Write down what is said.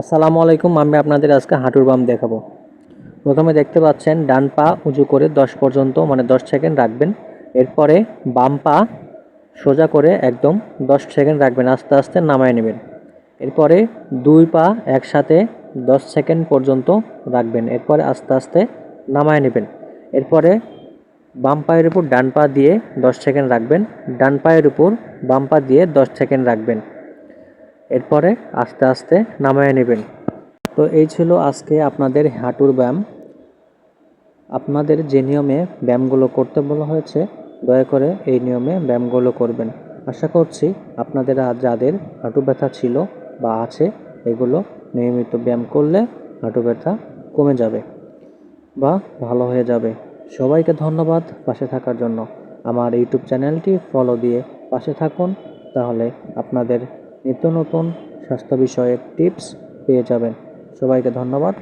আসসালামু আলাইকুম, আমি আপনাদের আজকে হাঁটুর বাম দেখাবো। প্রথমে দেখতে পাচ্ছেন, ডান পা উঁচু করে দশ পর্যন্ত মানে দশ সেকেন্ড রাখবেন। এরপরে বাম পা সোজা করে একদম দশ সেকেন্ড রাখবেন, আস্তে আস্তে নামায় নেবেন। এরপরে দুই পা একসাথে দশ সেকেন্ড পর্যন্ত রাখবেন, এরপরে আস্তে আস্তে নামায় নেবেন। এরপরে বাম পায়ের উপর ডান পা দিয়ে দশ সেকেন্ড রাখবেন, ডান পায়ের উপর বাম পা দিয়ে দশ সেকেন্ড রাখবেন। এরপরে আস্তে আস্তে নামায় নেবেন। তো এই ছিল আজকে আপনাদের হাঁটুর ব্যায়াম। আপনাদের যে নিয়মে ব্যায়ামগুলো করতে বলা হয়েছে, দয়া করে এই নিয়মে ব্যায়ামগুলো করবেন। আশা করছি আপনাদের যাদের হাঁটু ব্যথা ছিল বা আছে, এগুলো নিয়মিত ব্যায়াম করলে হাঁটু ব্যথা কমে যাবে বা ভালো হয়ে যাবে। সবাইকে ধন্যবাদ পাশে থাকার জন্য। আমার ইউটিউব চ্যানেলটি ফলো দিয়ে পাশে থাকুন, তাহলে আপনাদের নিত্য নতুন স্বাস্থ্য বিষয়ক টিপস পেয়ে যাবেন। সবাইকে ধন্যবাদ।